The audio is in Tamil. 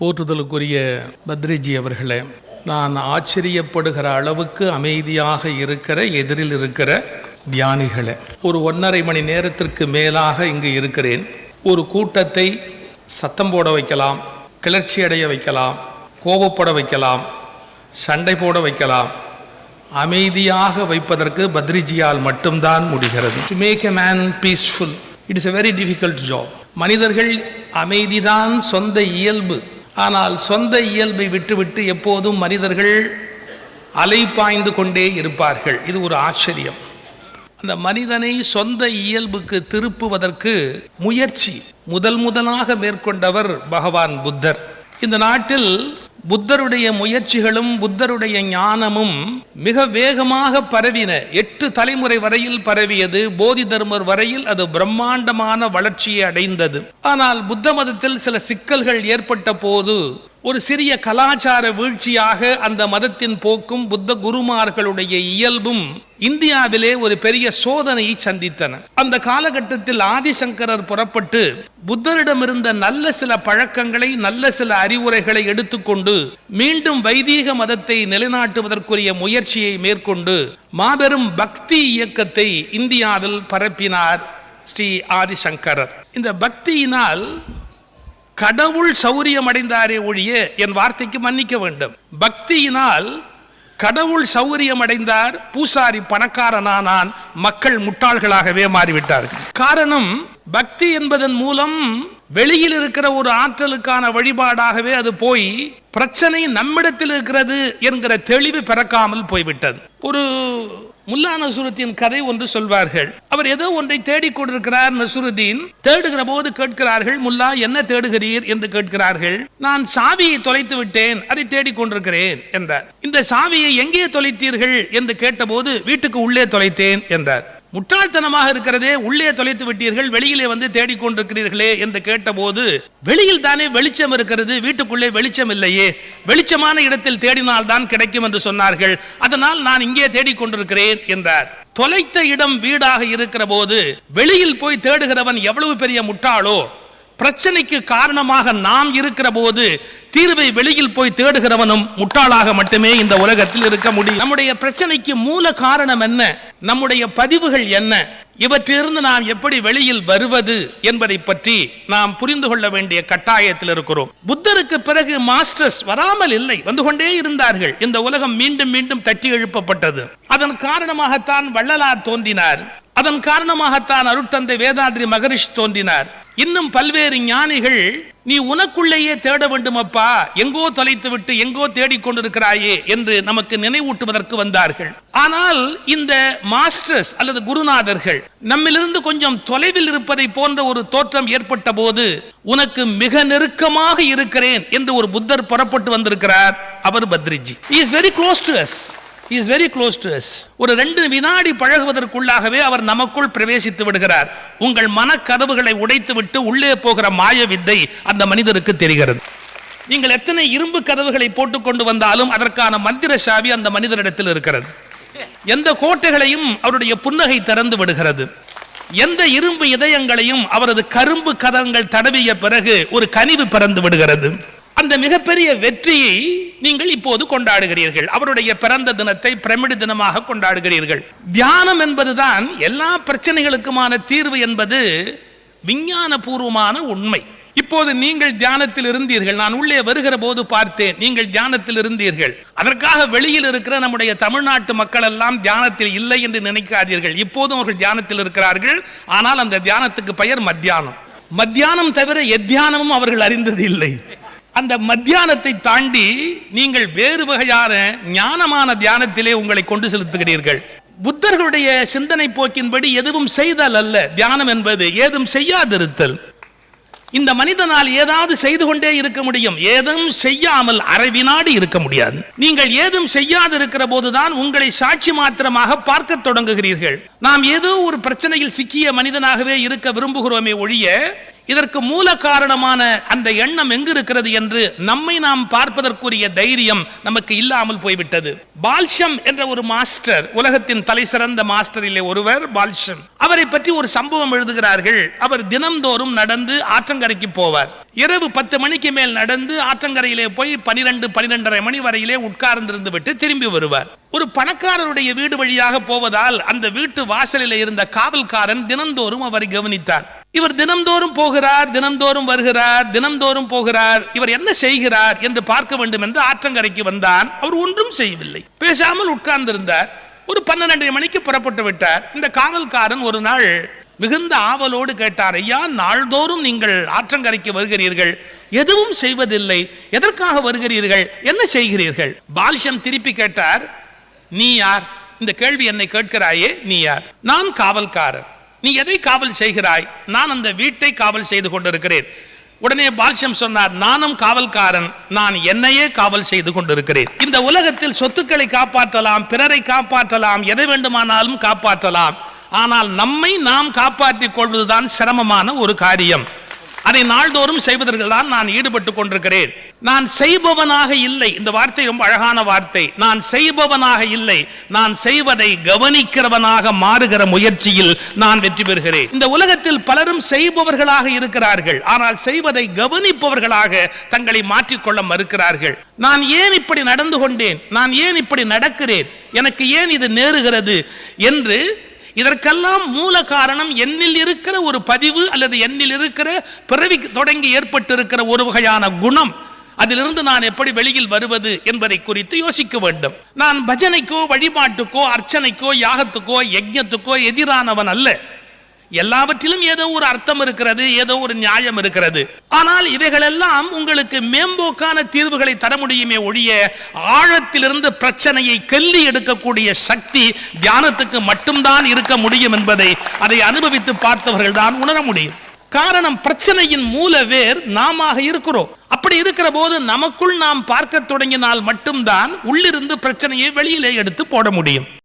போற்றுதலுக்குரிய பத்ரிஜி அவர்களே நான் ஆச்சரியப்படுகிற அளவுக்கு அமைதியாக இருக்கிற எதிரில் இருக்கிற தியானிகளை ஒரு ஒன்றரை மணி நேரத்திற்கு மேலாக இங்கு இருக்கிறேன். ஒரு கூட்டத்தை சத்தம் போட வைக்கலாம் கிளர்ச்சி அடைய வைக்கலாம் கோபப்பட வைக்கலாம் சண்டை போட வைக்கலாம். அமைதியாக வைப்பதற்கு பத்ரிஜியால் மட்டும்தான் முடிகிறது. To make a man peaceful it is very difficult job மனிதர்கள் அமைதிதான் சொந்த இயல்பு. ஆனால் சொந்த இயல்பை விட்டுவிட்டு எப்போதும் மனிதர்கள் அலைப்பாய்ந்து கொண்டே இருப்பார்கள். இது ஒரு ஆச்சரியம். அந்த மனிதனை சொந்த இயல்புக்கு திருப்புவதற்கு முயற்சி முதல் முதலாக மேற்கொண்டவர் பகவான் புத்தர். இந்த நாட்டில் புத்தருடைய முயற்சிகளும் புத்தருடைய ஞானமும் மிக வேகமாக பரவின. எட்டு தலைமுறை வரையில் பரவியது. போதி தர்மர் வரையில் அது பிரம்மாண்டமான வளர்ச்சியை அடைந்தது. ஆனால் புத்த மதத்தில் சில சிக்கல்கள் ஏற்பட்ட போது ஒரு சிறிய கலாச்சார வீழ்ச்சியாக அந்த மதத்தின் போக்கும் புத்த குருமார்களுடைய இயல்பும் இந்தியாவிலே ஒரு பெரிய சோதனையை சந்தித்தன. அந்த காலகட்டத்தில் ஆதிசங்கரர் புறப்பட்டு புத்தரிடமிருந்த நல்ல சில பழக்கங்களை நல்ல சில அறிவுரைகளை எடுத்துக்கொண்டு மீண்டும் வைதீக மதத்தை நிலைநாட்டுவதற்குரிய முயற்சியை மேற்கொண்டு மாபெரும் பக்தி இயக்கத்தை இந்தியாவில் பரப்பினார் ஸ்ரீ ஆதிசங்கரர். இந்த பக்தியினால் கடவுள் சௌரியம் அடைந்தாரே ஒழிய என் வார்த்தைக்கு மன்னிக்க வேண்டும். பக்தியினால் கடவுள் சௌரியம் அடைந்தார் பூசாரி பணக்காரனானான் மக்கள் முட்டாள்களாகவே மாறிவிட்டார்கள். காரணம் பக்தி என்பதன் மூலம் வெளியில் இருக்கிற ஒரு ஆற்றலுக்கான வழிபாடாகவே அது போய் பிரச்சனை நம்மிடத்தில் இருக்கிறது என்கிற தெளிவு பிறக்காமல் போய்விட்டது. ஒரு முல்லா நசுருத்தின் கதை ஒன்று சொல்வார்கள். அவர் ஏதோ ஒன்றை தேடிக் கொண்டிருக்கிறார் நசுருதீன் தேடுகிற போது கேட்கிறார்கள் முல்லா என்ன தேடுகிறீர்? என்று கேட்கிறார்கள். நான் சாவியை தொலைத்து விட்டேன் அதை தேடிக் கொண்டிருக்கிறேன் என்றார். இந்த சாவியை எங்கே தொலைத்தீர்கள்? என்று கேட்டபோது வீட்டுக்கு உள்ளே தொலைத்தேன் என்றார். முட்டாள்தனமாக இருக்கிறதே உள்ளே தொலைத்து விட்டீர்கள் வெளியிலே வந்து தேடிக்கொண்டிருக்கிறீர்களே என்று கேட்டபோது வெளியில் தானே வெளிச்சம் இருக்கிறது வீட்டுக்குள்ளே வெளிச்சம் இல்லையே வெளிச்சமான இடத்தில் தேடினால் தான் கிடைக்கும் என்று சொன்னார்கள். அதனால் நான் இங்கே தேடிக்கொண்டிருக்கிறேன் என்றார். தொலைத்த இடம் வீடாக இருக்கிற போது வெளியில் போய் தேடுகிறவன் எவ்வளவு பெரிய முட்டாளோ பிரச்சனைக்கு காரணமாக நாம் இருக்கிற போது தீர்வை வெளியில் போய் தேடுகிறவனும் முட்டாளாக மட்டுமே இந்த உலகத்தில் இருக்க முடியும். நம்முடைய பிரச்சனைக்கு மூல காரணம் என்ன? நம்முடைய பதிவுகள் என்ன? இவற்றிலிருந்து நாம் எப்படி வெளியில் வருவது என்பதை பற்றி நாம் புரிந்து கொள்ள வேண்டிய கட்டாயத்தில் இருக்கிறோம். புத்தருக்கு பிறகு மாஸ்டர்ஸ் வராமல் இல்லை வந்து கொண்டே இருந்தார்கள். இந்த உலகம் மீண்டும் மீண்டும் தட்டி எழுப்பப்பட்டது. அதன் காரணமாகத்தான் வள்ளலார் தோன்றினார். அதன் காரணமாகத்தான் அருட்தந்தை வேதாத்ரி மகரிஷ் தோன்றினார். இன்னும் பல்வேறு ஞானிகள் நீ உனக்குள்ளேயே தேட வேண்டும் அப்பா எங்கோ தொலைத்து விட்டு எங்கோ தேடிக்கொண்டிருக்கிறாயே என்று நமக்கு நினைவூட்டுவதற்கு வந்தார்கள். ஆனால் இந்த மாஸ்டர்ஸ் அல்லது குருநாதர்கள் நம்மிலிருந்து கொஞ்சம் தொலைவில் இருப்பதை போன்ற ஒரு தோற்றம் ஏற்பட்ட போது உனக்கு மிக நெருக்கமாக இருக்கிறேன் என்று ஒரு புத்தர் புறப்பட்டு வந்திருக்கிறார் அவர் Patriji. Is very close to us is very close to us ஒரு ரெண்டு வினாடி பழகுவதற்குள்ளாகவே அவர் நமக்குள் பிரவேசித்து விடுகிறார். உங்கள் மனக்கதவுகளை உடைத்து விட்டு உள்ளே போகிற மாய வித்தை அந்த மனிதருக்கு தெரிகிறது. நீங்கள் எத்தனை இரும்பு கதவுகளை போட்டுக்கொண்டு வந்தாலும் அதற்கான மந்திர சாவி அந்த மனிதரிடத்தில் இருக்கிறது. எந்த கோட்டைகளையும் அவருடைய புன்னகை திறந்து விடுகிறது. எந்த இரும்பு இதயங்களையும் அவரது கரும்பு கதங்கள் தடவிய பிறகு ஒரு கனிவு பிறந்து விடுகிறது. அந்த மிகப்பெரிய வெற்றியை நீங்கள் இப்போது கொண்டாடுகிறீர்கள். அவருடைய பிறந்த தினத்தை பிரமிடு தினமாக கொண்டாடுகிறீர்கள். தியானம் என்பதுதான் எல்லா பிரச்சனைகளுக்குமான தீர்வு என்பது விஞ்ஞான பூர்வமான உண்மை. இப்போது நீங்கள் தியானத்தில் இருந்தீர்கள். நான் உள்ளே வருகிற போது பார்த்தேன் நீங்கள் தியானத்தில் இருந்தீர்கள். அதற்காக வெளியில் இருக்கிற நம்முடைய தமிழ்நாட்டு மக்கள் எல்லாம் தியானத்தில் இல்லை என்று நினைக்காதீர்கள். இப்போதும் அவர்கள் தியானத்தில் இருக்கிறார்கள். ஆனால் அந்த தியானத்துக்கு பெயர் மத்தியானம். மத்தியானம் தவிர எத்தியானமும் அவர்கள் அறிந்தது இல்லை. அந்த மத்தியானத்தை தாண்டி நீங்கள் வேறு வகையான ஞானமான தியானத்திலே உங்களை கொண்டு செலுத்துகிறீர்கள். புத்தர்களுடைய சிந்தனை போக்கின்படி எதுவும் செய்தல் அல்ல. தியானம் என்பது ஏதும் செய்யாதிருத்தல். இந்த மனிதனால் ஏதாவது செய்து கொண்டே இருக்க முடியும். ஏதும் செய்யாமல் அரை வினாடி இருக்க முடியாது. நீங்கள் ஏதும் செய்யாது இருக்கிற போதுதான் உங்களை சாட்சி மாத்திரமாக பார்க்க தொடங்குகிறீர்கள். நாம் ஏதோ ஒரு பிரச்சனையில் சிக்கிய மனிதனாகவே இருக்க விரும்புகிறோமே ஒழிய இதற்கு மூல காரணமான அந்த எண்ணம் எங்கு இருக்கிறது என்று நம்மை நாம் பார்ப்பதற்குரிய தைரியம் நமக்கு இல்லாமல் போய்விட்டது. பால்ஷம் என்ற ஒரு மாஸ்டர் உலகத்தின் தலை சிறந்த மாஸ்டரிலே ஒருவர் பால்ஷம். அவரை பற்றி ஒரு சம்பவம் எழுதுகிறார்கள். அவர் தினம்தோறும் நடந்து ஆற்றங்கரைக்கு போவார். இரவு பத்து மணிக்கு மேல் நடந்து ஆற்றங்கரையிலே போய் பனிரெண்டு பனிரெண்டரை மணி வரையிலே உட்கார்ந்திருந்து விட்டு திரும்பி வருவார். ஒரு பணக்காரருடைய வீடு வழியாக போவதால் அந்த வீட்டு வாசலில் இருந்த காவல்காரன் தினந்தோறும் அவரை கவனித்தார். இவர் தினம்தோறும் போகிறார் தினம்தோறும் வருகிறார் தினம்தோறும் போகிறார். இவர் என்ன செய்கிறார் என்று பார்க்க வேண்டும் என்று ஆற்றங்கரைக்கு வந்தான். அவர் ஒன்றும் செய்யவில்லை. பேசாமல் உட்கார்ந்திருந்தார். ஒரு பன்னிரண்டரை மணிக்கு புறப்பட்டு விட்டார். இந்த காவல்காரன் ஒரு நாள் மிகுந்த ஆவலோடு கேட்டார் ஐயா நாள்தோறும் நீங்கள் ஆற்றங்கரைக்கு வருகிறீர்கள். எதுவும் செய்வதில்லை. எதற்காக வருகிறீர்கள்? என்ன செய்கிறீர்கள்? பாலிஷம் திருப்பி கேட்டார் நீ யார்? இந்த கேள்வி என்னை கேட்கிறாயே நீ யார்? நான் காவல்காரர் நீ எதை காவல் செய்கிறாய்? நான் அந்த வீட்டை காவல் செய்து கொண்டிருக்கிறேன். உடனே பால்ஷம் சொன்னார் நானும் காவல்காரன். நான் என்னையே காவல் செய்து கொண்டிருக்கிறேன். இந்த உலகத்தில் சொத்துக்களை காப்பாற்றலாம் பிறரை காப்பாற்றலாம் எதை வேண்டுமானாலும் காப்பாற்றலாம். ஆனால் நம்மை நாம் காப்பாற்றிக் கொள்வதுதான் சிரமமான ஒரு காரியம். அதை நாள்தோறும் செய்வதற்கு தான் நான் ஈடுபட்டு கொண்டிருக்கிறேன். நான் செய்பவனாக இல்லை. இந்த வார்த்தை ரொம்ப அழகான வார்த்தை. நான் செய்பவனாக இல்லை. நான் செய்வதை கவனிக்கிறவனாக மாறுகிற முயற்சியில் நான் வெற்றி பெறுகிறேன். இந்த உலகத்தில் பலரும் செய்பவர்களாக இருக்கிறார்கள். ஆனால் செய்வதை கவனிப்பவர்களாக தங்களை மாற்றிக்கொள்ள மறுக்கிறார்கள். நான் ஏன் இப்படி நடந்து கொண்டேன்? நான் ஏன் இப்படி நடக்கிறேன்? எனக்கு ஏன் இது நேருகிறது? என்று இதற்கெல்லாம் மூல காரணம் என்னில் இருக்கிற ஒரு பதிவு அல்லது என்னில் இருக்கிற பிறவி தொடங்கி ஏற்பட்டிருக்கிற ஒரு வகையான குணம். அதிலிருந்து நான் எப்படி வெளியில் வருவது என்பதை குறித்து யோசிக்க வேண்டும். நான் பஜனைக்கோ வழிபாட்டுக்கோ அர்ச்சனைக்கோ யாகத்துக்கோ யஜ்யத்துக்கோ எதிரானவன் அல்ல. எல்லாவற்றிலும் ஏதோ ஒரு அர்த்தம் இருக்கிறது ஏதோ ஒரு நியாயம் இருக்கிறது. ஆனால் இவைகளெல்லாம் உங்களுக்கு மேம்போக்கான தீர்வுகளை தர முடியுமே ஒழிய ஆழத்திலிருந்து பிரச்சனையை கெல்லி எடுக்கக்கூடிய சக்தி தியானத்துக்கு மட்டும்தான் இருக்க முடியும் என்பதை அதை அனுபவித்து பார்த்தவர்கள் தான் உணர முடியும். காரணம் பிரச்சனையின் மூல வேர் நாம இருக்கிறோம். அப்படி இருக்கிற போது நமக்குள் நாம் பார்க்க தொடங்கினால் மட்டும்தான் உள்ளிருந்து பிரச்சனையை வெளியிலே எடுத்து போட முடியும்.